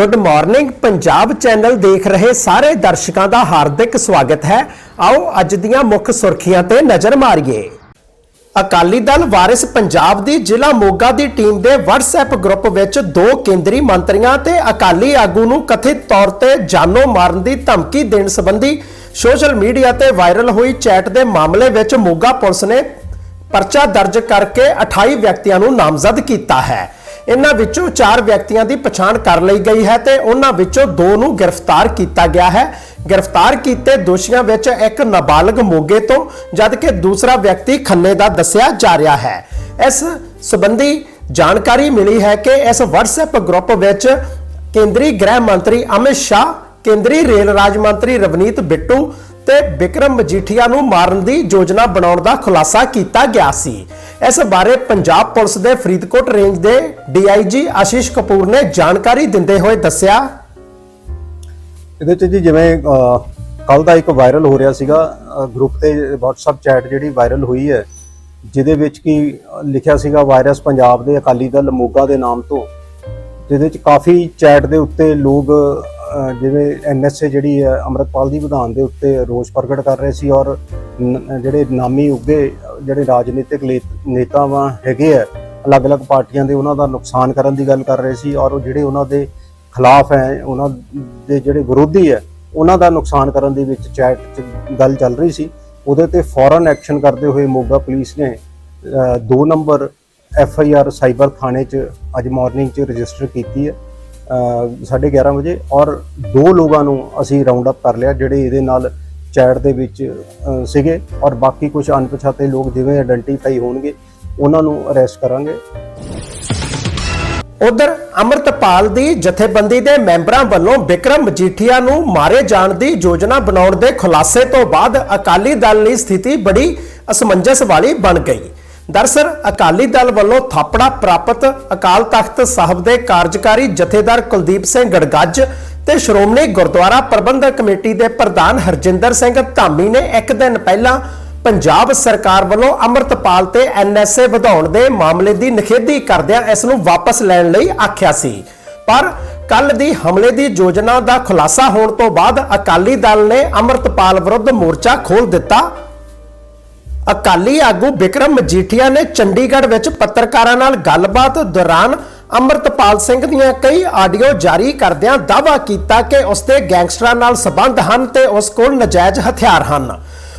Good morning Punjab channel ਦੇਖ ਰਹੇ ਸਾਰੇ ਦਰਸ਼ਕਾਂ ਦਾ ਹਾਰਦਿਕ ਸਵਾਗਤ ਹੈ। ਆਓ ਅੱਜ ਦੀਆਂ ਮੁੱਖ ਸੁਰਖੀਆਂ ਤੇ ਨਜ਼ਰ ਮਾਰੀਏ। ਅਕਾਲੀ ਦਲ ਵਾਰਿਸ ਪੰਜਾਬ ਦੀ ਜ਼ਿਲ੍ਹਾ ਮੋਗਾ ਦੀ ਟੀਮ ਦੇ WhatsApp ਗਰੁੱਪ ਵਿੱਚ ਦੋ ਕੇਂਦਰੀ ਮੰਤਰੀਆਂ ਤੇ ਅਕਾਲੀ ਆਗੂ ਨੂੰ ਕਥਿਤ ਤੌਰ ਤੇ ਜਾਨੋਂ ਮਾਰਨ ਦੀ ਧਮਕੀ ਦੇਣ ਸੰਬੰਧੀ ਸੋਸ਼ਲ ਮੀਡੀਆ ਤੇ ਵਾਇਰਲ ਹੋਈ ਚੈਟ ਦੇ ਮਾਮਲੇ ਵਿੱਚ ਮੋਗਾ ਪੁਲਿਸ ਨੇ ਪਰਚਾ ਦਰਜ ਕਰਕੇ 28 ਵਿਅਕਤੀਆਂ ਨੂੰ ਨਾਮਜ਼ਦ ਕੀਤਾ ਹੈ। ਇਹਨਾਂ ਵਿੱਚੋਂ 4 ਵਿਅਕਤੀਆਂ ਦੀ ਪਛਾਣ ਕਰ ਲਈ ਗਈ ਹੈ ਤੇ ਉਹਨਾਂ ਵਿੱਚੋਂ ਦੋ ਨੂੰ ਗ੍ਰਿਫਤਾਰ ਕੀਤਾ ਗਿਆ ਹੈ। ਗ੍ਰਿਫਤਾਰ ਕੀਤੇ ਦੋਸ਼ੀਆਂ ਵਿੱਚ ਇੱਕ ਨਾਬਾਲਗ ਮੋਗੇ ਤੋਂ, ਜਦਕਿ ਦੂਸਰਾ ਵਿਅਕਤੀ ਖੰਨੇ ਦਾ ਦੱਸਿਆ ਜਾ ਰਿਹਾ ਹੈ। ਇਸ ਸੰਬੰਧੀ ਜਾਣਕਾਰੀ ਮਿਲੀ ਹੈ ਕਿ ਇਸ WhatsApp ਗਰੁੱਪ ਵਿੱਚ ਕੇਂਦਰੀ ਗ੍ਰਹਿ ਮੰਤਰੀ ਅਮਿਤ ਸ਼ਾਹ, ਕੇਂਦਰੀ ਰੇਲ ਰਾਜ ਮੰਤਰੀ ਰਵਨੀਤ ਬਿੱਟੂ ਤੇ ਵਿਕਰਮ ਮਜੀਠੀਆ ਨੂੰ ਮਾਰਨ ਦੀ ਯੋਜਨਾ ਬਣਾਉਣ ਦਾ ਖੁਲਾਸਾ ਕੀਤਾ ਗਿਆ ਸੀ। ਇਸ ਬਾਰੇ ਪੰਜਾਬ ਪੁਲਿਸ ਦੇ ਫਰੀਦਕੋਟ ਰੇਂਜ ਦੇ ਡੀਆਈਜੀ ਆਸ਼ੀਸ਼ ਕਪੂਰ ਨੇ ਜਾਣਕਾਰੀ ਦਿੰਦੇ ਹੋਏ ਦੱਸਿਆ। ਇਹਦੇ ਚ ਜੀ ਜਿਵੇਂ ਕੱਲ ਦਾ ਇੱਕ ਵਾਇਰਲ ਹੋ ਰਿਹਾ ਸੀਗਾ ਗਰੁੱਪ ਤੇ WhatsApp ਚੈਟ ਜਿਹੜੀ ਵਾਇਰਲ ਹੋਈ ਹੈ, ਜਿਹਦੇ ਵਿੱਚ ਕੀ ਲਿਖਿਆ ਸੀਗਾ, ਵਾਇਰਸ ਪੰਜਾਬ ਦੇ ਅਕਾਲੀ ਦਲ ਮੋਗਾ ਦੇ ਨਾਮ ਤੋਂ, ਜਿਹਦੇ ਵਿੱਚ ਕਾਫੀ ਚੈਟ ਦੇ ਉੱਤੇ ਲੋਕ ਜਿਵੇਂ ਐਨਐਸਏ ਜਿਹੜੀ ਹੈ, ਅੰਮ੍ਰਿਤਪਾਲ ਦੀ ਵਿਧਾਨ ਦੇ ਉੱਤੇ ਰੋਸ ਪ੍ਰਗਟ ਕਰ ਰਹੇ ਸੀ ਔਰ ਜਿਹੜੇ ਨਾਮੀ ਉੱਗੇ ਜਿਹੜੇ ਰਾਜਨੀਤਿਕ ਲੇ- ਨੇਤਾਵਾਂ ਹੈਗੇ ਆ, ਅਲੱਗ-ਅਲੱਗ ਪਾਰਟੀਆਂ ਦੇ ਉਹਨਾਂ ਦਾ ਨੁਕਸਾਨ ਕਰਨ ਦੀ ਗੱਲ ਕਰ ਰਹੇ ਸੀ ਔਰ ਉਹ ਜਿਹੜੇ ਉਹਨਾਂ ਦੇ ਖਿਲਾਫ ਹੈ, ਉਹਨਾਂ ਦੇ ਜਿਹੜੇ ਵਿਰੋਧੀ ਹੈ, ਉਹਨਾਂ ਦਾ ਨੁਕਸਾਨ ਕਰਨ ਦੇ ਵਿੱਚ ਚੈਟ 'ਚ ਗੱਲ ਚੱਲ ਰਹੀ ਸੀ। ਉਹਦੇ ਤੇ ਫੌਰਨ ਐਕਸ਼ਨ ਕਰਦੇ ਹੋਏ ਮੋਗਾ ਪੁਲਿਸ ਨੇ 2 number F I R cyber ਥਾਣੇ 'ਚ ਅੱਜ ਮਾਰਨਿੰਗ 'ਚ ਰਜਿਸਟਰ ਕੀਤੀ ਹੈ। ਅ, ਸਾਢੇ 11 ਵਜੇ ਔਰ ਦੋ ਲੋਕਾਂ ਨੂੰ ਅਸੀਂ ਰਾਉਂਡ ਅਪ ਕਰ ਲਿਆ ਜਿਹੜੇ ਇਹਦੇ ਨਾਲ ਚੈਟ ਦੇ ਵਿੱਚ ਸੀਗੇ ਔਰ ਬਾਕੀ ਕੁਝ ਅਣਪਛਾਤੇ ਲੋਕ ਜਿਵੇਂ ਆਇਡੈਂਟੀਫਾਈ ਹੋਣਗੇ ਉਹਨਾਂ ਨੂੰ ਅਰੈਸਟ ਕਰਾਂਗੇ। ਉਧਰ ਅਮਰਤਪਾਲ ਦੀ ਜਥੇਬੰਦੀ ਦੇ ਮੈਂਬਰਾਂ ਵੱਲੋਂ ਵਿਕਰਮ ਮਜੀਠੀਆ ਨੂੰ ਮਾਰੇ ਜਾਣ ਦੀ ਯੋਜਨਾ ਬਣਾਉਣ ਦੇ ਖੁਲਾਸੇ ਤੋਂ ਬਾਅਦ ਅਕਾਲੀ ਦਲ ਦੀ ਸਥਿਤੀ ਬੜੀ ਅਸਮੰਜਸ ਵਾਲੀ ਬਣ ਗਈ। ਦਰਸਲ ਅਕਾਲੀ ਦਲ ਵੱਲੋਂ ਥਾਪੜਾ ਪ੍ਰਾਪਤ ਅਕਾਲ ਤਖਤ ਸਾਹਿਬ ਦੇ ਕਾਰਜਕਾਰੀ ਜਥੇਦਾਰ ਕੁਲਦੀਪ ਸਿੰਘ ਗੜਗੱਜ ਤੇ ਸ਼੍ਰੋਮਣੀ ਗੁਰਦੁਆਰਾ ਪ੍ਰਬੰਧਕ ਕਮੇਟੀ ਦੇ ਪ੍ਰਧਾਨ ਹਰਜਿੰਦਰ ਸਿੰਘ ਧਾਮੀ ਨੇ ਇੱਕ ਦਿਨ ਪਹਿਲਾਂ ਪੰਜਾਬ ਸਰਕਾਰ ਵੱਲੋਂ ਅੰਮ੍ਰਿਤਪਾਲ ਤੇ ਐਨਐਸਏ ਵਧਾਉਣ ਦੇ ਮਾਮਲੇ ਦੀ ਨਿਖੇਧੀ ਕਰਦਿਆਂ ਇਸ ਨੂੰ ਵਾਪਸ ਲੈਣ ਲਈ ਆਖਿਆ ਸੀ। ਪਰ ਕੱਲ ਦੀ ਹਮਲੇ ਦੀ ਯੋਜਨਾ ਦਾ ਖੁਲਾਸਾ ਹੋਣ ਤੋਂ ਬਾਅਦ ਅਕਾਲੀ ਦਲ ਨੇ ਅੰਮ੍ਰਿਤਪਾਲ ਵਿਰੁੱਧ ਮੋਰਚਾ ਖੋਲ ਦਿੱਤਾ। ਅਕਾਲੀ ਆਗੂ ਵਿਕਰਮ ਮਜੀਠੀਆ ਨੇ ਚੰਡੀਗੜ੍ਹ ਵਿੱਚ ਪੱਤਰਕਾਰਾਂ ਨਾਲ ਗੱਲਬਾਤ ਦੌਰਾਨ ਅੰਮ੍ਰਿਤਪਾਲ ਸਿੰਘ ਦੀਆਂ ਕਈ ਆਡੀਓ ਜਾਰੀ ਕਰਦਿਆਂ ਦਾਅਵਾ ਕੀਤਾ ਕਿ ਉਸ ਦੇ ਗੈਂਗਸਟਰਾਂ ਨਾਲ ਸਬੰਧ ਹਨ ਤੇ ਉਸ ਕੋਲ ਨਜਾਇਜ਼ ਹਥਿਆਰ ਹਨ।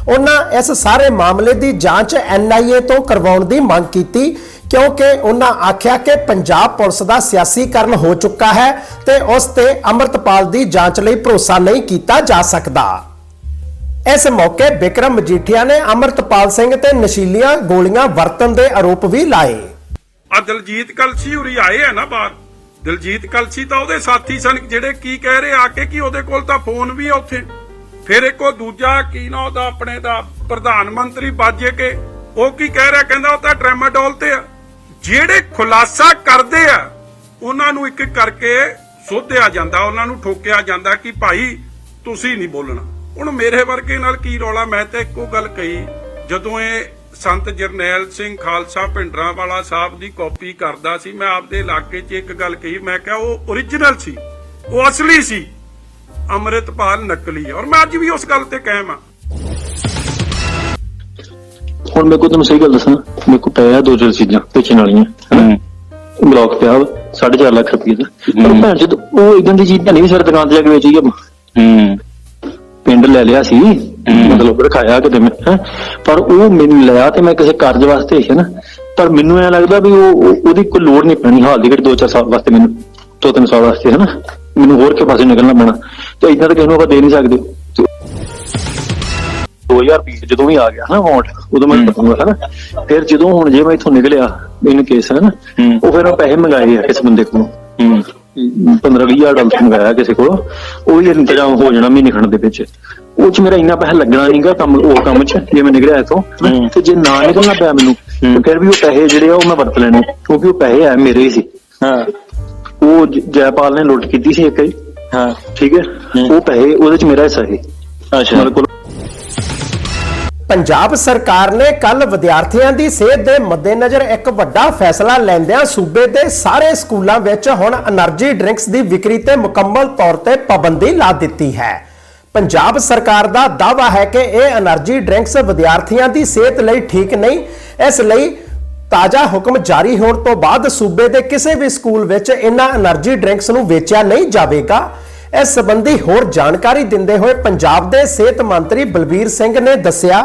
ਉਹਨਾਂ ਇਸ ਸਾਰੇ ਮਾਮਲੇ ਦੀ ਜਾਂਚ ਐਨਆਈਏ ਤੋਂ ਕਰਵਾਉਣ ਦੀ ਮੰਗ ਕੀਤੀ, ਕਿਉਂਕਿ ਉਹਨਾਂ ਆਖਿਆ ਕਿ ਪੰਜਾਬ ਪੁਲਿਸ ਦਾ ਸਿਆਸੀਕਰਨ ਹੋ ਚੁੱਕਾ ਹੈ ਤੇ ਉਸ ਤੇ ਅੰਮ੍ਰਿਤਪਾਲ ਦੀ ਜਾਂਚ ਲਈ ਭਰੋਸਾ ਨਹੀਂ ਕੀਤਾ ਜਾ ਸਕਦਾ। ਇਸ ਮੌਕੇ ਬਿਕਰਮ ਮਜੀਠੀਆ ਨੇ ਅਮਰਤਪਾਲ ਸਿੰਘ ਤੇ ਨਸ਼ੀਲੀਆਂ ਗੋਲੀਆਂ ਵਰਤਣ ਦੇ ਆਰੋਪ ਵੀ ਲਾਏ। ਆ ਦਲਜੀਤ ਕਲਸੀ ਉਰੀ ਆਏ ਆ ਨਾ ਬਾਹਰ। ਦਲਜੀਤ ਕਲਸੀ ਤਾਂ ਉਹਦੇ ਸਾਥੀ ਸਨ, ਜਿਹੜੇ ਕੀ ਕਹਿ ਰਹੇ ਆ ਕੇ ਕਿ ਉਹਦੇ ਕੋਲ ਤਾਂ ਫੋਨ ਵੀ ਆ ਉੱਥੇ। ਫਿਰ ਇੱਕ ਉਹ ਦੂਜਾ, ਕੀ ਨਾ ਉਹਦਾ ਆਪਣੇ ਦਾ ਪ੍ਰਧਾਨ ਮੰਤਰੀ ਬਾਜੇ ਕੇ, ਉਹ ਕੀ ਕਹਿ ਰਿਹਾ, ਕਹਿੰਦਾ ਉਹ ਤਾਂ ਟ੍ਰੈਮਾਡੋਲ ਤੇ ਆ। ਜਿਹੜੇ ਖੁਲਾਸਾ ਕਰਦੇ ਆ, ਉਹਨਾਂ ਨੂੰ ਇੱਕ ਇੱਕ ਕਰਕੇ ਸੋਧਿਆ ਜਾਂਦਾ, ਉਹਨਾਂ ਨੂੰ ਠੋਕਿਆ ਜਾਂਦਾ ਕਿ ਭਾਈ ਤੁਸੀਂ ਨਹੀਂ ਬੋਲਣਾ। ਹੁਣ ਮੇਰੇ ਵਰਗੇ ਨਾਲ ਕੀ ਰੌਲਾ? ਮੈਂ ਤਾਂ ਇੱਕੋ ਗੱਲ ਕਹੀ ਜਦੋਂ ਇਹ ਸੰਤ ਜਰਨੈਲ ਸਿੰਘ ਖਾਲਸਾ ਭਿੰਡਰਾਂ ਵਾਲਾ ਸਾਹਿਬ ਦੀ ਕਾਪੀ ਕਰਦਾ ਸੀ ਮੈਂ ਆਪਦੇ ਇਲਾਕੇ 'ਚ ਇੱਕ ਗੱਲ ਕਹੀ ਮੈਂ ਕਿਹਾ ਉਹ ਓਰੀਜਨਲ ਸੀ ਉਹ ਅਸਲੀ ਸੀ ਅੰਮ੍ਰਿਤਪਾਲ ਨਕਲੀ ਹੈ। ਔਰ ਮੈਂ ਅੱਜ ਵੀ ਉਸ ਗੱਲ ਤੇ ਕਾਇਮ ਆ ਹੁਣ ਮੇਰੇ ਕੋਲ ਤੁਹਾਨੂੰ ਸਹੀ ਗੱਲ ਦੱਸਾਂ ਮੇਰੇ ਕੋਲ ਪਿਆ ਦੋ ਚਾਰ ਚੀਜ਼ਾਂ ਵੇਚਣ ਵਾਲੀਆਂ ਹਨਾ। ਬਲੌਕ ਪਿਆ 4.5 ਲੱਖ ਰੁਪਏ ਦਾ। ਪਰ ਭੈਣ ਜਦ ਉਹ ਇਦਾਂ ਦੀ ਚੀਜ਼ ਤਾਂ ਨਹੀਂ ਸਰ ਦੁਕਾਨ ਤੇ ਜਾ ਕੇ ਵੇਚੀ ਆ ਹੂੰ। ਪਿੰਡ ਲੈ ਲਿਆ ਸੀ। ਮਤਲਬ ਰਖਾਇਆ ਕਿਤੇ ਮੈਂ। ਪਰ ਉਹ ਮੈਨੂੰ ਲਿਆ ਤੇ ਮੈਂ ਕਿਸੇ ਕਾਰਜ ਵਾਸਤੇ ਹੈ ਨਾ। ਪਰ ਮੈਨੂੰ ਐ ਲੱਗਦਾ ਵੀ ਉਹ ਉਹ- ਉਹਦੀ ਕੋਈ ਲੋੜ ਨਹੀਂ ਪੈਣੀ। ਹਾਲ ਦੀ ਘੜੀ 2-4 ਸਾਲ ਵਾਸਤੇ ਮੈਨੂੰ ਦੋ ਤਿੰਨ ਸਾਲ ਵਾਸਤੇ ਹੈ ਨਾ। ਮੈਨੂੰ ਹੋਰ ਕੇ ਪਾਸੇ ਨਿਕਲਣਾ ਪੈਣਾ। ਤੇ ਇਦਾਂ ਤਾਂ ਕਿਸੇ ਨੂੰ ਆਪਾਂ ਦੇ ਨਹੀਂ ਸਕਦੇ। ਤੇ 2000 ਰੁਪਏ ਜਦੋਂ ਵੀ ਆ ਗਿਆ ਨਾ ਅਮਾਉਂਟ ਉਦੋਂ ਮੈਂ ਪਤਾਂਗਾ ਹੈ ਨਾ। ਫਿਰ ਜਦੋਂ ਹੁਣ ਜੇ ਮੈਂ ਇੱਥੋਂ ਨਿਕਲਿਆ ਮੈਨੂੰ ਕੇਸ ਹੈ ਨਾ। ਉਹ ਫਿਰ ਮੈਂ ਪੈਸੇ ਮੰਗਾਏ ਆ ਕਿਸੇ ਬੰਦੇ ਕੋਲੋਂ। 15000 ਡਾਲਰ ਮੰਗਾਇਆ ਕਿਸੇ ਕੋਲੋਂ ਉਹ ਵੀ ਇੰਤਜ਼ਾਮ ਹੋ ਜਾਣਾ ਮਹੀਨੇ ਖੰਡ ਦੇ ਵਿੱਚ। ਉਹ ਚ ਮੇਰਾ ਇੰਨਾ ਪੈਸਾ ਲੱਗਣਾ ਨਹੀਂਗਾ ਕੰਮ ਉਹ ਕੰਮ ਚ ਜੇ ਮੈਂ ਨਿਕਲਿਆ ਇਥੋਂ। ਤੇ ਜੇ ਨਾ ਨਿਕਲਣਾ ਪਿਆ ਮੈਨੂੰ ਤੇ ਫਿਰ ਵੀ ਉਹ ਪੈਸੇ ਜਿਹੜੇ ਆ ਉਹ ਮੈਂ ਵਰਤ ਲੈਣੇ ਕਿਉਂਕਿ ਉਹ ਪੈਸੇ ਆ ਮੇਰੇ ਹੀ ਸੀ। ਹਾਂ। ਉਹ ਜੈਪਾਲ ਨੇ ਲੁੱਟ ਕੀਤੀ ਸੀ ਇੱਕ ਹੀ ਹਾਂ। ਠੀਕ ਹੈ? ਹੂੰ। ਉਹ ਪੈਸੇ ਉਹਦੇ ਚ ਮੇਰਾ ਹਿੱਸਾ ਸੀ। ਅੱਛਾ। ਮੇਰੇ ਕੋਲ ਪੰਜਾਬ ਸਰਕਾਰ ਨੇ ਕੱਲ ਵਿਦਿਆਰਥੀਆਂ ਦੀ ਸਿਹਤ ਦੇ ਮੱਦੇਨਜ਼ਰ ਇੱਕ ਵੱਡਾ ਫੈਸਲਾ ਲੈਂਦਿਆਂ ਸੂਬੇ ਦੇ ਸਾਰੇ ਸਕੂਲਾਂ ਵਿੱਚ ਹੁਣ એનર્ਜੀ ਡਰਿੰਕਸ ਦੀ ਵਿਕਰੀ ਤੇ ਮੁਕੰਮਲ ਤੌਰ ਤੇ ਪਾਬੰਦੀ ਲਾ ਦਿੱਤੀ ਹੈ। ਪੰਜਾਬ ਸਰਕਾਰ ਦਾ ਦਾਅਵਾ ਹੈ ਕਿ ਇਹ એનર્ਜੀ ਡਰਿੰਕਸ ਵਿਦਿਆਰਥੀਆਂ ਦੀ ਸਿਹਤ ਲਈ ਠੀਕ ਨਹੀਂ, ਇਸ ਲਈ ਤਾਜ਼ਾ ਹੁਕਮ ਜਾਰੀ ਹੋਣ ਤੋਂ ਬਾਅਦ ਸੂਬੇ ਦੇ ਕਿਸੇ ਵੀ ਸਕੂਲ ਵਿੱਚ ਇਹਨਾਂ એનર્ਜੀ ਡਰਿੰਕਸ ਨੂੰ ਵੇਚਿਆ ਨਹੀਂ ਜਾਵੇਗਾ। ਇਸ ਸੰਬੰਧੀ ਹੋਰ ਜਾਣਕਾਰੀ ਦਿੰਦੇ ਹੋਏ ਪੰਜਾਬ ਦੇ ਸਿਹਤ ਮੰਤਰੀ ਬਲਬੀਰ ਸਿੰਘ ਨੇ ਦੱਸਿਆ।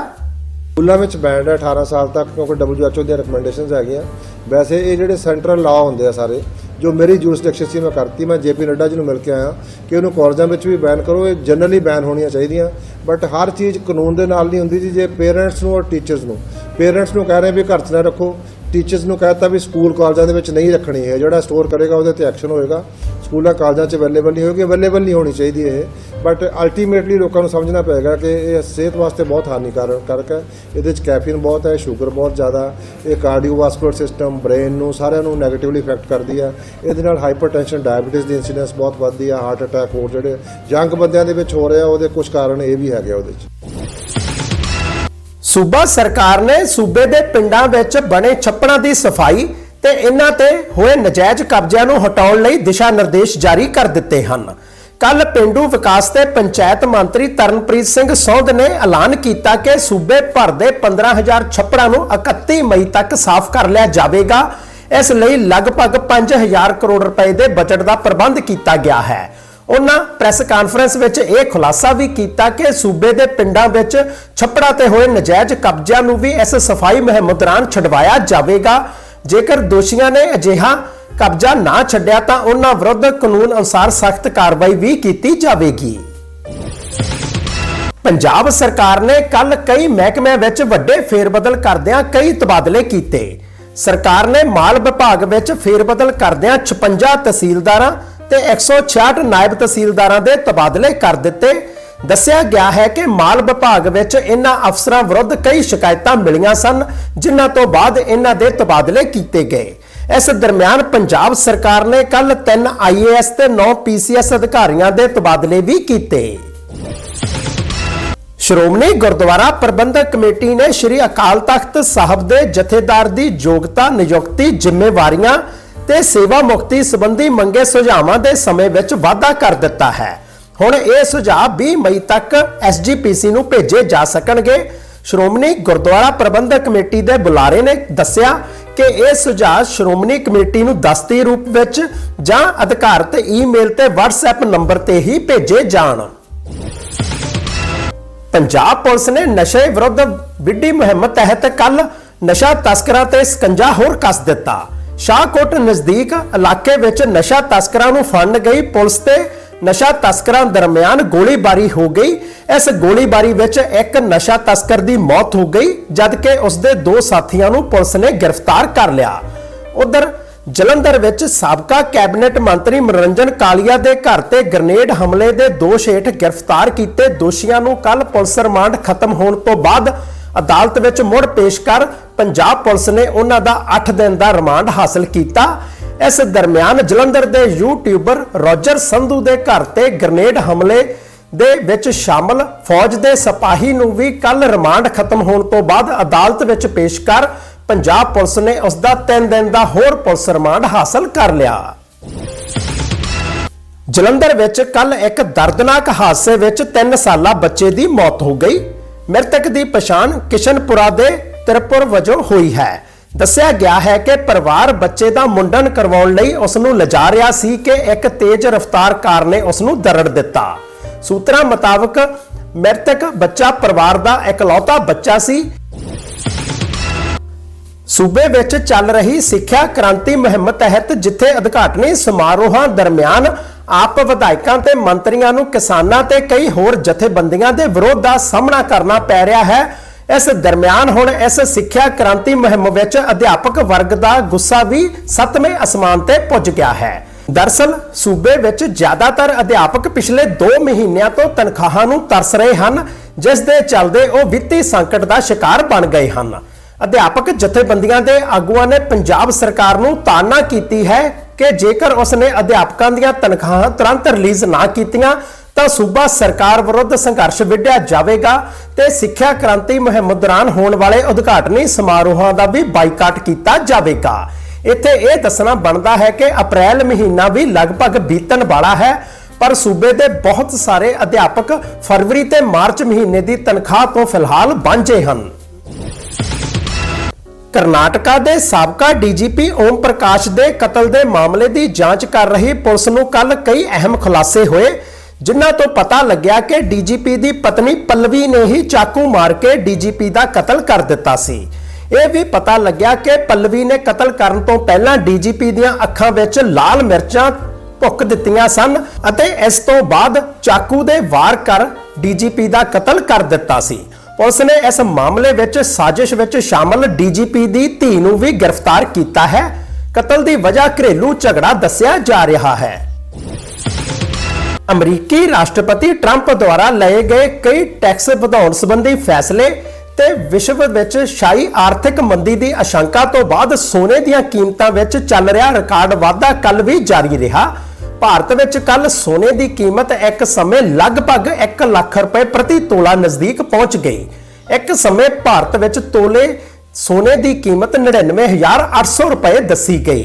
ਸਕੂਲਾਂ ਵਿੱਚ ਬੈਂਡ ਹੈ 18 ਸਾਲ ਤੱਕ, ਕਿਉਂਕਿ WHO ਦੀਆਂ ਰეკਮੈਂਡੇਸ਼ਨਸ ਹੈਗੀਆਂ। ਵੈਸੇ ਇਹ ਜਿਹੜੇ ਸੈਂਟਰਲ ਲਾਅ ਹੁੰਦੇ ਆ ਸਾਰੇ, ਜੋ ਮੇਰੀ ਜੂਰਿਸਡਿਕਸ਼ਨ ਸੀ, ਮੈਂ ਕਰਤੀ, ਮੈਂ ਜੇਪੀ ਨੱਡਾ ਜੀ ਨੂੰ ਮਿਲ ਕੇ ਆਇਆ। ਕਿ ਉਹਨੂੰ ਕਾਲਜਾਂ ਵਿੱਚ ਵੀ ਬੈਨ ਕਰੋ, ਇਹ ਜਨਰਲੀ ਬੈਨ ਹੋਣੀਆਂ ਚਾਹੀਦੀਆਂ। ਬਟ ਹਰ ਚੀਜ਼ ਕਾਨੂੰਨ ਦੇ ਨਾਲ ਨਹੀਂ ਹੁੰਦੀ ਜੀ, ਜੇ ਪੇਰੈਂਟਸ ਨੂੰ ਔਰ ਟੀਚਰਸ ਨੂੰ। ਪੇਰੈਂਟਸ ਨੂੰ ਕਹਿ ਰਹੇ ਵੀ ਘਰ 'ਚ ਨਾ ਰੱਖੋ। ਟੀਚਰਸ ਨੂੰ ਕਹਿਤਾ ਵੀ ਸਕੂਲ ਕਾਲਜਾਂ ਦੇ ਵਿੱਚ ਨਹੀਂ ਰੱਖਣੀ ਹੈ। ਜਿਹੜਾ ਸਟੋਰ ਕਰੇਗਾ, ਉਹਦੇ ਤੇ ਐਕਸ਼ਨ ਹੋਏਗਾ। ਸਕੂਲਾਂ, ਕਾਲਜਾਂ 'ਚ ਅਵੇਲੇਬਲ ਨਹੀਂ ਹੋਏਗੀ ਅਵੇਲੇਬਲ ਨਹੀਂ ਹੋਣੀ ਚਾਹੀਦੀ ਇਹ। ਬਟ ਅਲਟੀਮੇਟਲੀ ਲੋਕਾਂ ਨੂੰ ਸਮਝਣਾ ਪਏਗਾ ਕਿ ਇਹ ਸਿਹਤ ਵਾਸਤੇ ਬਹੁਤ ਹਾਨੀਕਾਰਕ ਹੈ। ਇਹਦੇ 'ਚ ਕੈਫੀਨ ਬਹੁਤ ਹੈ ਸ਼ੂਗਰ ਬਹੁਤ ਜ਼ਿਆਦਾ ਇਹ ਕਾਰਡੀਓਵਾਸਕੂਲਰ ਸਿਸਟਮ ਬ੍ਰੇਨ ਨੂੰ ਸਾਰਿਆਂ ਨੂੰ ਨੈਗੇਟਿਵਲੀ ਇਫੈਕਟ ਕਰਦੀ ਹੈ। ਇਹਦੇ ਨਾਲ ਹਾਈਪਰਟੈਂਸ਼ਨ ਡਾਇਬੀਟਿਸ ਦੀ ਇਨਸੀਡੈਂਸ ਬਹੁਤ ਵੱਧਦੀ ਹੈ ਹਾਰਟ ਅਟੈਕ ਹੋਰ ਜਿਹੜੇ ਯੰਗ ਬੰਦਿਆਂ ਦੇ ਵਿੱਚ ਹੋ ਰਿਹਾ, ਉਹਦੇ ਕੁਝ ਕਾਰਨ ਇਹ ਵੀ ਹੈਗੇ ਆ ਉਹਦੇ 'ਚ। ਸੂਬਾ ਸਰਕਾਰ ਨੇ ਸੂਬੇ ਦੇ ਪਿੰਡਾਂ ਵਿੱਚ ਬਣੇ ਛੱਪੜਾਂ ਦੀ ਸਫ਼ਾਈ ਤੇ ਇਹਨਾਂ ਤੇ ਹੋਏ ਨਜਾਇਜ਼ ਕਬਜ਼ਿਆਂ ਨੂੰ ਹਟਾਉਣ ਲਈ ਦਿਸ਼ਾ ਨਿਰਦੇਸ਼ ਜਾਰੀ ਕਰ ਦਿੱਤੇ ਹਨ। ਕੱਲ ਪਿੰਡੂ ਵਿਕਾਸ ਤੇ ਪੰਚਾਇਤ ਮੰਤਰੀ ਤਰਨਪ੍ਰੀਤ ਸਿੰਘ ਸੌਂਦ ਨੇ ਐਲਾਨ ਕੀਤਾ ਕਿ ਸੂਬੇ ਭਰ ਦੇ 15000 ਛੱਪੜਾਂ ਨੂੰ 31 ਮਈ ਤੱਕ ਸਾਫ਼ ਕਰ ਲਿਆ ਜਾਵੇਗਾ। ਇਸ ਲਈ ਲਗਭਗ 5000 ਕਰੋੜ ਰੁਪਏ ਦੇ ਬਜਟ ਦਾ ਪ੍ਰਬੰਧ ਕੀਤਾ ਗਿਆ ਹੈ। ਉਹਨਾਂ ਪ੍ਰੈਸ ਕਾਨਫਰੰਸ ਵਿੱਚ ਇਹ ਖੁਲਾਸਾ ਵੀ ਕੀਤਾ ਕਿ ਸੂਬੇ ਦੇ ਪਿੰਡਾਂ ਵਿੱਚ ਛੱਪੜਾਂ ਤੇ ਹੋਏ ਨਜਾਇਜ਼ ਕਬਜ਼ਿਆਂ ਨੂੰ ਵੀ ਇਸ ਸਫ਼ਾਈ ਮੁਹਿੰਮ ਦੌਰਾਨ ਛਡਵਾਇਆ ਜਾਵੇਗਾ। ਜੇਕਰ ਦੋਸ਼ੀਆਂ ਨੇ ਅਜਿਹਾ ਕਬਜ਼ਾ ਨਾ ਛੱਡਿਆ ਤਾਂ ਉਹਨਾਂ ਵਿਰੁੱਧ ਕਾਨੂੰਨ ਅਨੁਸਾਰ ਸਖਤ ਕਾਰਵਾਈ ਵੀ ਕੀਤੀ ਜਾਵੇਗੀ। ਪੰਜਾਬ ਸਰਕਾਰ ਨੇ ਕੱਲ ਕਈ ਮਹਿਕਮਿਆਂ ਵਿੱਚ ਵੱਡੇ ਫੇਰਬਦਲ ਕਰਦਿਆਂ ਕਈ ਤਬਾਦਲੇ ਕੀਤੇ। ਸਰਕਾਰ ਨੇ ਮਾਲ ਵਿਭਾਗ ਵਿੱਚ ਫੇਰਬਦਲ ਕਰਦਿਆਂ 56 ਤਹਿਸੀਲਦਾਰਾਂ ਤੇ 166 ਨਾਇਬ ਤਹਿਸੀਲਦਾਰਾਂ ਦੇ ਤਬਾਦਲੇ ਕਰ ਦਿੱਤੇ। ਦੱਸਿਆ ਗਿਆ ਹੈ ਕਿ ਮਾਲ ਵਿਭਾਗ ਵਿੱਚ ਇਹਨਾਂ ਅਫਸਰਾਂ ਵਿਰੁੱਧ ਕਈ ਸ਼ਿਕਾਇਤਾਂ ਮਿਲੀਆਂ ਸਨ, ਜਿਨ੍ਹਾਂ ਤੋਂ ਬਾਅਦ ਇਹਨਾਂ ਦੇ ਤਬਾਦਲੇ ਕੀਤੇ ਗਏ। ਇਸ ਦਰਮਿਆਨ ਪੰਜਾਬ ਸਰਕਾਰ ਨੇ ਕੱਲ 3 ਆਈਏਐਸ ਤੇ 9 ਪੀਸੀਐਸ ਅਧਿਕਾਰੀਆਂ ਦੇ ਤਬਾਦਲੇ ਵੀ ਕੀਤੇ। ਸ਼੍ਰੋਮਣੀ ਗੁਰਦੁਆਰਾ ਪ੍ਰਬੰਧਕ ਕਮੇਟੀ ਨੇ ਸ੍ਰੀ ਅਕਾਲ ਤਖਤ ਸਾਹਿਬ ਦੇ ਜਥੇਦਾਰ ਦੀ ਯੋਗਤਾ ਨਿਯੁਕਤੀ ਜ਼ਿੰਮੇਵਾਰੀਆਂ ਤੇ ਸੇਵਾ ਮੁਕਤੀ ਸੰਬੰਧੀ ਮੰਗੇ ਸੁਝਾਵਾਂ ਦੇ ਸਮੇਂ ਵਿੱਚ ਵਾਧਾ ਕਰ ਦਿੱਤਾ ਹੈ। ਹੁਣ ਇਹ ਸੁਝਾਅ 20 ਮਈ ਤੱਕ ਐਸਜੀਪੀਸੀ ਨੂੰ ਭੇਜੇ ਜਾ ਸਕਣਗੇ। ਸ਼੍ਰੋਮਣੀ ਗੁਰਦੁਆਰਾ ਪ੍ਰਬੰਧਕ ਕਮੇਟੀ ਦੇ ਬੁਲਾਰੇ ਨੇ ਦੱਸਿਆ ਕਿ ਇਹ ਸੁਝਾਅ ਸ਼੍ਰੋਮਣੀ ਕਮੇਟੀ ਨੂੰ ਦਸਤੀ ਰੂਪ ਵਿੱਚ ਜਾਂ ਅਧਿਕਾਰਤ ਈਮੇਲ ਤੇ WhatsApp ਨੰਬਰ ਤੇ ਹੀ ਭੇਜੇ ਜਾਣ। ਪੰਜਾਬ ਪੁਲਿਸ ਨੇ ਨਸ਼ੇ ਵਿਰੁੱਧ ਵਿੱਢੀ ਮੁਹਿੰਮ ਤਹਿਤ ਕੱਲ ਨਸ਼ਾ ਤਸਕਰਾਂ ਤੇ ਸਕੰਜਾ ਹੋਰ ਕੱਸ ਦਿੱਤਾ। ਸ਼ਾਹਕੋਟ ਨਜ਼ਦੀਕ ਇਲਾਕੇ ਵਿੱਚ ਨਸ਼ਾ ਤਸਕਰਾਂ ਨੂੰ ਫੜਨ ਗਈ ਪੁਲਿਸ ਤੇ ਨਸ਼ਾ ਤਸਕਰਾਂ ਦਰਮਿਆਨ ਗੋਲੀਬਾਰੀ ਹੋ ਗਈ। ਇਸ ਗੋਲੀਬਾਰੀ ਵਿੱਚ ਇੱਕ ਨਸ਼ਾ ਤਸਕਰ ਦੀ ਮੌਤ ਹੋ ਗਈ, ਜਦਕਿ ਉਸ ਦੇ ਦੋ ਸਾਥੀਆਂ ਨੂੰ ਪੁਲਿਸ ਨੇ ਗ੍ਰਿਫਤਾਰ ਕਰ ਲਿਆ। ਉਧਰ ਜਲੰਧਰ ਵਿੱਚ ਸਾਬਕਾ ਕੈਬਨਿਟ ਮੰਤਰੀ ਮਨੋਰੰਜਨ ਕਾਲੀਆ ਦੇ ਘਰ ਤੇ ਗ੍ਰਨੇਡ ਹਮਲੇ ਦੇ ਦੋਸ਼ ਹੇਠ ਗ੍ਰਿਫਤਾਰ ਕੀਤੇ ਦੋਸ਼ੀਆਂ ਨੂੰ ਕੱਲ ਪੁਲਿਸ ਰਿਮਾਂਡ ਖਤਮ ਹੋਣ ਤੋਂ ਬਾਅਦ ਅਦਾਲਤ ਵਿੱਚ ਮੁੜ ਪੇਸ਼ ਕਰ ਪੰਜਾਬ ਪੁਲਿਸ ਨੇ ਉਹਨਾਂ ਦਾ 8 ਦਿਨ ਦਾ ਰਿਮਾਂਡ ਹਾਸਲ ਕੀਤਾ। ਇਸ ਦਰਮਿਆਨ ਜਲੰਧਰ ਦੇ ਯੂਟਿਊਬਰ ਰੋਜਰ ਸੰਧੂ ਦੇ ਘਰ ਤੇ ਗ੍ਰਨੇਡ ਹਮਲੇ ਦੇ ਵਿੱਚ ਸ਼ਾਮਲ। ਫੌਜ ਦੇ ਸਿਪਾਹੀ ਨੂੰ ਵੀ ਕੱਲ ਰਿਮਾਂਡ ਖਤਮ ਹੋਣ ਤੋਂ ਬਾਅਦ ਅਦਾਲਤ ਵਿੱਚ ਪੇਸ਼ ਕਰ ਪੰਜਾਬ ਪੁਲਿਸ ਨੇ ਉਸ ਦਾ 3 ਦਿਨ ਦਾ ਹੋਰ ਪੁਲਿਸ ਰਿਮਾਂਡ ਹਾਸਲ ਕਰ ਲਿਆ। ਜਲੰਧਰ ਵਿੱਚ ਕੱਲ ਇੱਕ ਦਰਦਨਾਕ ਹਾਦਸੇ ਵਿੱਚ 3 ਸਾਲਾ ਬੱਚੇ ਦੀ ਮੌਤ ਹੋ ਗਈ। ਮ੍ਰਿਤਕ ਦੀ ਪਛਾਣ ਕਿਸ਼ਨਪੁਰਾ ਦੇ ਤਿਰਪੁਰ ਵਜੋਂ ਹੋਈ ਹੈ। ਦੱਸਿਆ ਗਿਆ ਹੈ ਕਿ ਪਰਿਵਾਰ ਬੱਚੇ ਦਾ ਮੁੰਡਨ ਕਰਵਾਉਣ ਲਈ ਉਸ ਨੂੰ ਲਿਜਾ ਰਿਹਾ ਸੀ ਕਿ ਇੱਕ ਤੇਜ਼ ਰਫ਼ਤਾਰ ਕਾਰ ਨੇ ਉਸ ਨੂੰ ਦਰੜ ਦਿੱਤਾ। ਸੂਤਰਾਂ ਮੁਤਾਬਕ ਮ੍ਰਿਤਕ ਬੱਚਾ ਪਰਿਵਾਰ ਦਾ ਇਕਲੌਤਾ ਬੱਚਾ ਸੀ। ਸੂਬੇ ਵਿੱਚ ਚੱਲ ਰਹੀ ਸਿੱਖਿਆ ਕ੍ਰਾਂਤੀ ਮੁਹਿੰਮ ਤਹਿਤ ਜਿੱਥੇ ਉਦਘਾਟਨੀ ਸਮਾਰੋਹਾਂ ਦਰਮਿਆਨ ਆਪ ਵਿਧਾਇਕਾਂ ਤੇ ਮੰਤਰੀਆਂ ਨੂੰ ਕਿਸਾਨਾਂ ਤੇ ਕਈ ਹੋਰ ਜਥੇਬੰਦੀਆਂ ਦੇ ਵਿਰੋਧ ਦਾ ਸਾਹਮਣਾ ਕਰਨਾ ਪੈ ਰਿਹਾ ਹੈ ਇਸ ਦਰਮਿਆਨ ਹੁਣ ਇਸ ਸਿੱਖਿਆ ਕ੍ਰਾਂਤੀ ਮੁਹਿੰਮ ਵਿੱਚ ਅਧਿਆਪਕ ਵਰਗ ਦਾ ਗੁੱਸਾ ਵੀ ਸੱਤਵੇਂ ਅਸਮਾਨ ਤੇ ਪੁੱਜ ਗਿਆ ਹੈ। ਦਰਸਲ, ਸੂਬੇ ਵਿੱਚ ਜ਼ਿਆਦਾਤਰ ਅਧਿਆਪਕ ਪਿਛਲੇ 2 ਮਹੀਨਿਆਂ ਤੋਂ ਤਨਖਾਹਾਂ ਨੂੰ ਤਰਸ ਰਹੇ ਹਨ, ਜਿਸ ਦੇ ਚੱਲਦੇ ਉਹ ਵਿੱਤੀ ਸੰਕਟ ਦਾ ਸ਼ਿਕਾਰ ਬਣ ਗਏ ਹਨ। ਅਧਿਆਪਕ ਜਥੇਬੰਦੀਆਂ ਦੇ ਆਗੂਆਂ ਨੇ ਪੰਜਾਬ ਸਰਕਾਰ ਨੂੰ ਤਾਨਾ ਕੀਤੀ ਹੈ ਕਿ ਜੇਕਰ ਉਸਨੇ ਅਧਿਆਪਕਾਂ ਦੀਆਂ ਤਨਖਾਹਾਂ ਤੁਰੰਤ ਰਿਲੀਜ਼ ਨਾ ਕੀਤੀਆਂ, ਤਾਂ ਸੂਬਾ ਸਰਕਾਰ ਵਿਰੁੱਧ ਸੰਘਰਸ਼ ਵਿੱਢਿਆ ਜਾਵੇਗਾ। ਤੇ ਸਿੱਖਿਆ ਕ੍ਰਾਂਤੀ ਮੁਹਿੰਮ ਦੌਰਾਨ ਹੋਣ ਵਾਲੇ ਉਦਘਾਟਨੀ ਸਮਾਰੋਹਾਂ ਦਾ ਵੀ ਬਾਈਕਾਟ ਕੀਤਾ ਜਾਵੇਗਾ। ਇੱਥੇ ਇਹ ਦੱਸਣਾ ਬਣਦਾ ਹੈ ਕਿ ਅਪ੍ਰੈਲ ਮਹੀਨਾ ਵੀ ਲਗਭਗ ਬੀਤਣ ਵਾਲਾ ਹੈ, ਪਰ ਸੂਬੇ ਦੇ ਬਹੁਤ ਸਾਰੇ ਅਧਿਆਪਕ ਫਰਵਰੀ ਤੇ ਮਾਰਚ ਮਹੀਨੇ ਦੀ ਤਨਖਾਹ ਤੋਂ ਫਿਲਹਾਲ ਵਾਂਝੇ ਹਨ। ਕਰਨਾਟਕਾ ਦੇ ਸਾਬਕਾ ਡੀਜੀਪੀ ਓਮ ਪ੍ਰਕਾਸ਼ ਦੇ ਕਤਲ ਦੇ ਮਾਮਲੇ ਦੀ ਜਾਂਚ ਕਰ ਰਹੀ ਪੁਲਿਸ ਨੂੰ ਕੱਲ ਕਈ ਅਹਿਮ ਖੁਲਾਸੇ ਹੋਏ। ਜਿਨ੍ਹਾਂ ਤੋਂ ਪਤਾ ਲੱਗਿਆ ਕਿ ਡੀਜੀਪੀ ਦੀ ਪਤਨੀ ਪੱਲਵੀ ਨੇ ਹੀ ਚਾਕੂ ਮਾਰ ਕੇ ਡੀਜੀਪੀ ਦਾ ਕਤਲ ਕਰ ਦਿੱਤਾ ਸੀ। ਇਹ ਵੀ ਪਤਾ ਲੱਗਿਆ ਕਿ ਪਲਵੀ ਨੇ ਕਤਲ ਕਰਨ ਤੋਂ ਪਹਿਲਾਂ ਡੀਜੀਪੀ ਦੀਆਂ ਅੱਖਾਂ ਵਿੱਚ ਲਾਲ ਮਿਰਚਾਂ ਭੁੱਕ ਦਿੱਤੀਆਂ ਸਨ ਅਤੇ ਇਸ ਤੋਂ ਬਾਅਦ ਚਾਕੂ ਦੇ ਵਾਰ ਕਰ ਡੀਜੀਪੀ ਦਾ ਕਤਲ ਕਰ ਦਿੱਤਾ ਸੀ। ਪੁਲਿਸ ਨੇ ਇਸ ਮਾਮਲੇ ਵਿੱਚ ਸਾਜ਼ਿਸ਼ ਵਿੱਚ ਸ਼ਾਮਲ ਡੀਜੀਪੀ ਦੀ ਧੀ ਨੂੰ ਵੀ ਗ੍ਰਿਫਤਾਰ ਕੀਤਾ ਹੈ। ਕਤਲ ਦੀ ਵਜ੍ਹਾ ਘਰੇਲੂ ਝਗੜਾ ਦੱਸਿਆ ਜਾ ਰਿਹਾ ਹੈ। ਅਮਰੀਕੀ ਰਾਸ਼ਟਰਪਤੀ ਟਰੰਪ ਦੁਆਰਾ ਲਏ ਗਏ ਕਈ ਟੈਕਸ ਵਧਾਉਣ ਸੰਬੰਧੀ ਫੈਸਲੇ ਤੇ ਵਿਸ਼ਵ ਵਿੱਚ ਛਾਈ ਆਰਥਿਕ ਮੰਦੀ ਦੀ ਆਸ਼ੰਕਾ ਤੋਂ ਬਾਅਦ ਸੋਨੇ ਦੀਆਂ ਕੀਮਤਾਂ ਵਿੱਚ ਚੱਲ ਰਿਹਾ ਰਿਕਾਰਡ ਵਾਧਾ ਕੱਲ ਵੀ ਜਾਰੀ ਰਿਹਾ। ਭਾਰਤ ਵਿੱਚ ਕੱਲ ਸੋਨੇ ਦੀ ਕੀਮਤ ਇੱਕ ਸਮੇਂ ਲਗਭਗ 1 ਲੱਖ ਰੁਪਏ ਪ੍ਰਤੀ ਤੋਲਾ ਨਜ਼ਦੀਕ ਪਹੁੰਚ ਗਈ। ਇੱਕ ਸਮੇਂ ਭਾਰਤ ਵਿੱਚ ਤੋਲੇ ਸੋਨੇ ਦੀ ਕੀਮਤ 99800 ਰੁਪਏ ਦੱਸੀ ਗਈ।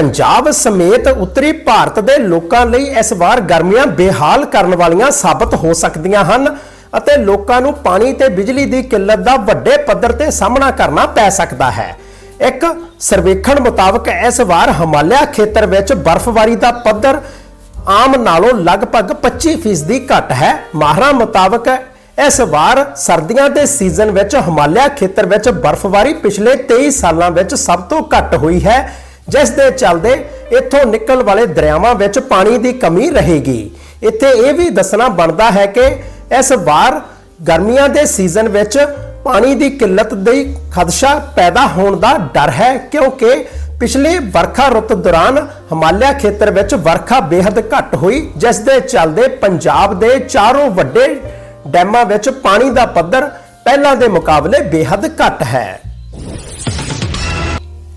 ਪੰਜਾਬ ਸਮੇਤ ਉੱਤਰੀ ਭਾਰਤ ਦੇ ਲੋਕਾਂ ਲਈ ਇਸ ਵਾਰ ਗਰਮੀਆਂ ਬੇਹਾਲ ਕਰਨ ਵਾਲੀਆਂ ਸਾਬਤ ਹੋ ਸਕਦੀਆਂ ਹਨ ਅਤੇ ਲੋਕਾਂ ਨੂੰ ਪਾਣੀ ਤੇ ਬਿਜਲੀ ਦੀ ਕਿੱਲਤ ਦਾ ਵੱਡੇ ਪੱਧਰ ਤੇ ਸਾਹਮਣਾ ਕਰਨਾ ਪੈ ਸਕਦਾ ਹੈ। ਇੱਕ ਸਰਵੇਖਣ ਮੁਤਾਬਕ ਇਸ ਵਾਰ ਹਿਮਾਲਿਆ ਖੇਤਰ ਵਿੱਚ ਬਰਫ਼ਬਾਰੀ ਦਾ ਪੱਧਰ ਆਮ ਨਾਲੋਂ ਲਗਭਗ 25% ਘੱਟ ਹੈ। ਮਾਹਰਾਂ ਮੁਤਾਬਕ ਇਸ ਵਾਰ ਸਰਦੀਆਂ ਦੇ ਸੀਜ਼ਨ ਵਿੱਚ ਹਿਮਾਲਿਆ ਖੇਤਰ ਵਿੱਚ ਬਰਫ਼ਬਾਰੀ ਪਿਛਲੇ 23 ਸਾਲਾਂ ਵਿੱਚ ਸਭ ਤੋਂ ਘੱਟ ਹੋਈ ਹੈ। ਜਿਸ ਦੇ ਚੱਲਦੇ ਇੱਥੋਂ ਨਿਕਲਣ ਵਾਲੇ ਦਰਿਆਵਾਂ ਵਿੱਚ ਪਾਣੀ ਦੀ ਕਮੀ ਰਹੇਗੀ। ਇੱਥੇ ਇਹ ਵੀ ਦੱਸਣਾ ਬਣਦਾ ਹੈ ਕਿ ਇਸ ਵਾਰ ਗਰਮੀਆਂ ਦੇ ਸੀਜ਼ਨ ਵਿੱਚ ਪਾਣੀ ਦੀ ਕਿੱਲਤ ਦੇ ਖਦਸ਼ਾ ਪੈਦਾ ਹੋਣ ਦਾ ਡਰ ਹੈ, ਕਿਉਂਕਿ ਪਿਛਲੇ ਵਰਖਾ ਰੁੱਤ ਦੌਰਾਨ ਹਿਮਾਲਿਆ ਖੇਤਰ ਵਿੱਚ ਵਰਖਾ ਬੇਹੱਦ ਘੱਟ ਹੋਈ, ਜਿਸ ਦੇ ਚੱਲਦੇ ਪੰਜਾਬ ਦੇ ਚਾਰੋਂ ਵੱਡੇ ਡੈਮਾਂ ਵਿੱਚ ਪਾਣੀ ਦਾ ਪੱਧਰ ਪਹਿਲਾਂ ਦੇ ਮੁਕਾਬਲੇ ਬੇਹੱਦ ਘੱਟ ਹੈ।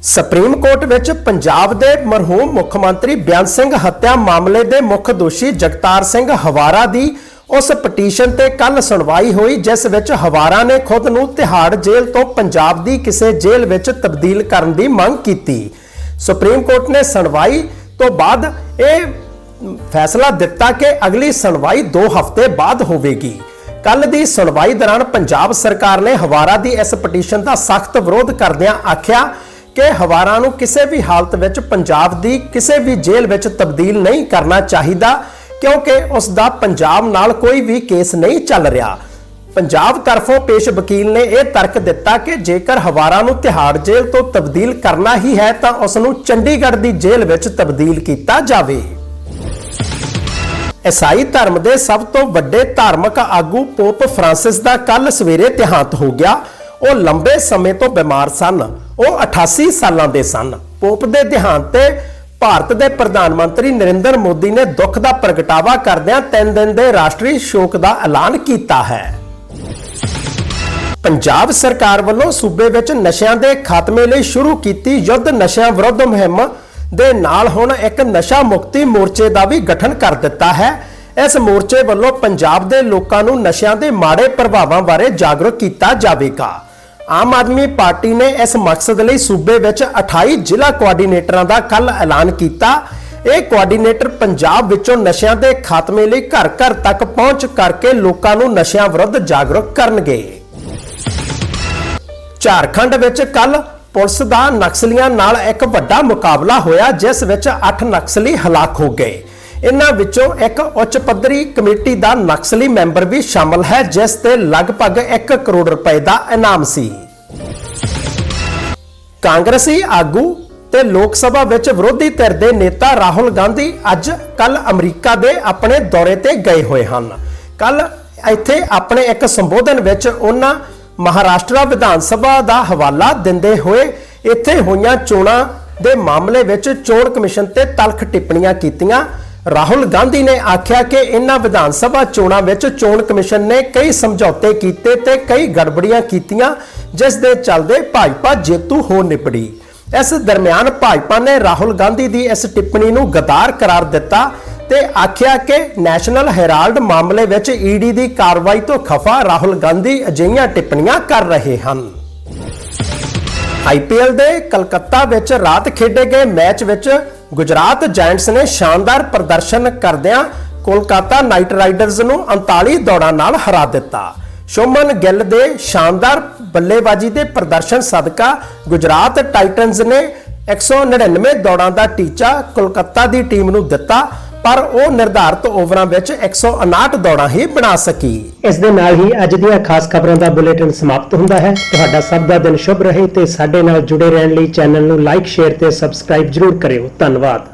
ਸੁਪਰੀਮ ਕੋਰਟ ਵਿੱਚ ਪੰਜਾਬ ਦੇ ਮਰਹੂਮ ਮੁੱਖ ਮੰਤਰੀ ਬਿਆਨ ਸਿੰਘ ਹੱਤਿਆ ਮਾਮਲੇ ਦੇ ਮੁੱਖ ਦੋਸ਼ੀ ਜਗਤਾਰ ਸਿੰਘ ਹਵਾਰਾ ਦੀ ਉਸ ਪਟੀਸ਼ਨ ਤੇ ਕੱਲ ਸੁਣਵਾਈ ਹੋਈ, ਜਿਸ ਵਿੱਚ ਹਵਾਰਾ ਨੇ ਖੁਦ ਨੂੰ ਤਿਹਾੜ ਜੇਲ੍ਹ ਤੋਂ ਪੰਜਾਬ ਦੀ ਕਿਸੇ ਜੇਲ੍ਹ ਵਿੱਚ ਤਬਦੀਲ ਕਰਨ ਦੀ ਮੰਗ ਕੀਤੀ। ਸੁਪਰੀਮ ਕੋਰਟ ਨੇ ਸੁਣਵਾਈ ਤੋਂ ਬਾਅਦ ਇਹ ਫੈਸਲਾ ਦਿੱਤਾ ਕਿ ਅਗਲੀ ਸੁਣਵਾਈ 2 ਹਫ਼ਤੇ ਬਾਅਦ ਹੋਵੇਗੀ। ਕੱਲ ਦੀ ਸੁਣਵਾਈ ਦੌਰਾਨ ਪੰਜਾਬ ਸਰਕਾਰ ਨੇ ਹਵਾਰਾ ਦੀ ਇਸ ਪਟੀਸ਼ਨ ਦਾ ਸਖਤ ਵਿਰੋਧ ਕਰਦਿਆਂ ਆਖਿਆ ਕਿ ਹਵਾਰਾ ਨੂੰ ਕਿਸੇ ਵੀ ਹਾਲਤ ਵਿੱਚ ਪੰਜਾਬ ਦੀ ਕਿਸੇ ਵੀ ਜੇਲ੍ਹ ਵਿੱਚ ਤਬਦੀਲ ਨਹੀਂ ਕਰਨਾ ਚਾਹੀਦਾ, ਕਿਉਂਕਿ ਉਸ ਦਾ ਪੰਜਾਬ ਨਾਲ ਕੋਈ ਵੀ ਕੇਸ ਨਹੀਂ ਚੱਲ ਰਿਹਾ। ਪੰਜਾਬ ਤਰਫੋਂ ਪੇਸ਼ ਵਕੀਲ ਨੇ ਇਹ ਤਰਕ ਦਿੱਤਾ ਕਿ ਜੇਕਰ ਹਵਾਰਾ ਨੂੰ ਤਿਹਾੜ ਜੇਲ੍ਹ ਤੋਂ ਤਬਦੀਲ ਕਰਨਾ ਹੀ ਹੈ, ਤਾਂ ਉਸ ਨੂੰ ਚੰਡੀਗੜ੍ਹ ਦੀ ਜੇਲ੍ਹ ਵਿੱਚ ਤਬਦੀਲ ਕੀਤਾ ਜਾਵੇ। ਈਸਾਈ ਧਰਮ ਦੇ ਸਭ ਤੋਂ ਵੱਡੇ ਧਾਰਮਿਕ ਆਗੂ ਪੋਪ ਫ੍ਰਾਂਸਿਸ ਦਾ ਕੱਲ ਸਵੇਰੇ ਦੇਹਾਂਤ ਹੋ ਗਿਆ। ਉਹ ਲੰਬੇ ਸਮੇਂ ਤੋਂ ਬਿਮਾਰ ਸਨ। ਉਹ 88 ਸਾਲਾਂ ਦੇ ਸਨ। ਪੋਪ ਦੇ ਦੇਹਾਂਤ ਤੇ ਭਾਰਤ ਦੇ ਪ੍ਰਧਾਨ ਮੰਤਰੀ ਨਰਿੰਦਰ ਮੋਦੀ ਨੇ ਦੁੱਖ ਦਾ ਪ੍ਰਗਟਾਵਾ ਕਰਦਿਆਂ 3 ਦਿਨ ਦੇ ਰਾਸ਼ਟਰੀ ਸ਼ੋਕ ਦਾ ਐਲਾਨ ਕੀਤਾ ਹੈ। ਪੰਜਾਬ ਸਰਕਾਰ ਵੱਲੋਂ ਸੂਬੇ ਵਿੱਚ ਨਸ਼ਿਆਂ ਦੇ ਖਾਤਮੇ ਲਈ ਸ਼ੁਰੂ ਕੀਤੀ ਯੁੱਧ ਨਸ਼ਿਆਂ ਵਿਰੁੱਧ ਮੁਹਿੰਮ ਦੇ ਨਾਲ ਹੁਣ ਇੱਕ ਨਸ਼ਾ ਮੁਕਤੀ ਮੋਰਚੇ ਦਾ ਵੀ ਗਠਨ ਕਰ ਦਿੱਤਾ ਹੈ। ਇਸ ਮੋਰਚੇ ਵੱਲੋਂ ਪੰਜਾਬ ਦੇ ਲੋਕਾਂ ਨੂੰ ਨਸ਼ਿਆਂ ਦੇ ਮਾੜੇ ਪ੍ਰਭਾਵਾਂ ਬਾਰੇ ਜਾਗਰੂਕ ਕੀਤਾ ਜਾਵੇਗਾ। ਆਮ ਆਦਮੀ ਪਾਰਟੀ ਨੇ ਇਸ ਮਕਸਦ ਲਈ ਸੂਬੇ ਵਿੱਚ 28 ਜ਼ਿਲ੍ਹਾ ਕੋਆਰਡੀਨੇਟਰਾਂ ਦਾ ਕੱਲ ਐਲਾਨ ਕੀਤਾ। ਇਹ ਕੋਆਰਡੀਨੇਟਰ ਪੰਜਾਬ ਵਿੱਚੋਂ ਨਸ਼ਿਆਂ ਦੇ ਖਾਤਮੇ ਲਈ ਘਰ ਘਰ ਤੱਕ ਪਹੁੰਚ ਕਰਕੇ ਲੋਕਾਂ ਨੂੰ ਨਸ਼ਿਆਂ ਵਿਰੁੱਧ ਜਾਗਰੂਕ ਕਰਨਗੇ। ਝਾਰਖੰਡ ਵਿੱਚ ਕੱਲ ਪੁਲਿਸ ਦਾ ਨਕਸਲੀਆਂ ਨਾਲ ਇੱਕ ਵੱਡਾ ਮੁਕਾਬਲਾ ਹੋਇਆ, ਜਿਸ ਵਿੱਚ 8 ਨਕਸਲੀ ਹਲਾਕ ਹੋ ਗਏ। ਇਨ੍ਹਾਂ ਵਿੱਚੋਂ ਇੱਕ ਉੱਚ ਪੱਧਰੀ ਕਮੇਟੀ ਦਾ ਨਕਸਲੀ ਮੈਂਬਰ ਵੀ ਸ਼ਾਮਲ ਹੈ, ਜਿਸ ਤੇ ਲਗਭਗ 1 ਕਰੋੜ ਰੁਪਏ ਦਾ ਇਨਾਮ ਸੀ। ਕਾਂਗਰਸੀ ਆਗੂ ਤੇ ਲੋਕ ਸਭਾ ਵਿੱਚ ਵਿਰੋਧੀ ਧਿਰ ਦੇ ਨੇਤਾ ਰਾਹੁਲ ਗਾਂਧੀ ਅੱਜ ਕੱਲ ਅਮਰੀਕਾ ਦੇ ਆਪਣੇ ਦੌਰੇ ਤੇ ਗਏ ਹੋਏ ਹਨ। ਕੱਲ ਇੱਥੇ ਆਪਣੇ ਇੱਕ ਸੰਬੋਧਨ ਵਿੱਚ ਉਹਨਾਂ ਮਹਾਰਾਸ਼ਟਰ ਵਿਧਾਨ ਸਭਾ ਦਾ ਹਵਾਲਾ ਦਿੰਦੇ ਹੋਏ ਇੱਥੇ ਹੋਈਆਂ ਚੋਣਾਂ ਦੇ ਮਾਮਲੇ ਵਿੱਚ ਚੋਣ ਕਮਿਸ਼ਨ ਤੇ ਤਲਖ ਟਿੱਪਣੀਆਂ ਕੀਤੀਆਂ। ਰਾਹੁਲ ਗਾਂਧੀ ਨੇ ਆਖਿਆ ਕਿ ਇਹਨਾਂ ਵਿਧਾਨ ਸਭਾ ਚੋਣਾਂ ਵਿੱਚ ਚੋਣ ਕਮਿਸ਼ਨ ਨੇ ਕਈ ਸਮਝੌਤੇ ਕੀਤੇ ਤੇ ਕਈ ਗੜਬੜੀਆਂ ਕੀਤੀਆਂ, ਜਿਸ ਦੇ ਚੱਲਦੇ ਭਾਜਪਾ ਜੇਤੂ ਹੋ ਨਿਪੜੀ। ਇਸ ਦਰਮਿਆਨ ਭਾਜਪਾ ਨੇ ਰਾਹੁਲ ਗਾਂਧੀ ਦੀ ਇਸ ਟਿੱਪਣੀ ਨੂੰ ਗਦਾਰ ਕਰਾਰ ਦਿੱਤਾ ਤੇ ਆਖਿਆ ਕਿ ਨੈਸ਼ਨਲ ਹੈਰਾਲਡ ਮਾਮਲੇ ਵਿੱਚ ਈਡੀ ਦੀ ਕਾਰਵਾਈ ਤੋਂ ਖਫਾ ਰਾਹੁਲ ਗਾਂਧੀ ਅਜਿਹੀਆਂ ਟਿੱਪਣੀਆਂ ਕਰ ਰਹੇ ਹਨ। ਆਈਪੀਐਲ ਦੇ ਕਲਕੱਤਾ ਵਿੱਚ ਰਾਤ ਖੇਡੇ ਗਏ ਮੈਚ ਵਿੱਚ ਗੁਜਰਾਤ ਜਾਇੰਟਸ ਨੇ ਸ਼ਾਨਦਾਰ ਪ੍ਰਦਰਸ਼ਨ ਕਰਦਿਆਂ ਕੋਲਕਾਤਾ ਨਾਈਟ ਰਾਈਡਰਸ ਨੂੰ 39 ਦੌੜਾਂ ਨਾਲ ਹਰਾ ਦਿੱਤਾ। ਸ਼ੋਮਨ ਗਿੱਲ ਦੇ ਸ਼ਾਨਦਾਰ ਬੱਲੇਬਾਜ਼ੀ ਦੇ ਪ੍ਰਦਰਸ਼ਨ ਸਦਕਾ ਗੁਜਰਾਤ ਟਾਈਟਨਜ਼ ਨੇ 199 ਦੌੜਾਂ ਦਾ ਟੀਚਾ ਕੋਲਕਾਤਾ ਦੀ ਟੀਮ ਨੂੰ ਦਿੱਤਾ। ਪਰ ਉਹ ਨਿਰਧਾਰਤ ਓਵਰਾਂ ਵਿੱਚ 159 ਦੌੜਾਂ ਹੀ ਬਣਾ ਸਕੀ। ਇਸ ਦੇ ਨਾਲ ਹੀ ਅੱਜ ਦੀਆਂ ਖਾਸ ਖਬਰਾਂ ਦਾ ਬੁਲੇਟਿਨ ਸਮਾਪਤ ਹੁੰਦਾ ਹੈ। ਤੁਹਾਡਾ ਸਭ ਦਾ ਦਿਨ ਸ਼ੁਭ ਰਹੇ ਤੇ ਸਾਡੇ ਨਾਲ ਜੁੜੇ ਰਹਿਣ ਲਈ ਚੈਨਲ ਨੂੰ ਲਾਈਕ, ਸ਼ੇਅਰ ਤੇ ਸਬਸਕ੍ਰਾਈਬ ਜਰੂਰ ਕਰਿਓ। ਧੰਨਵਾਦ।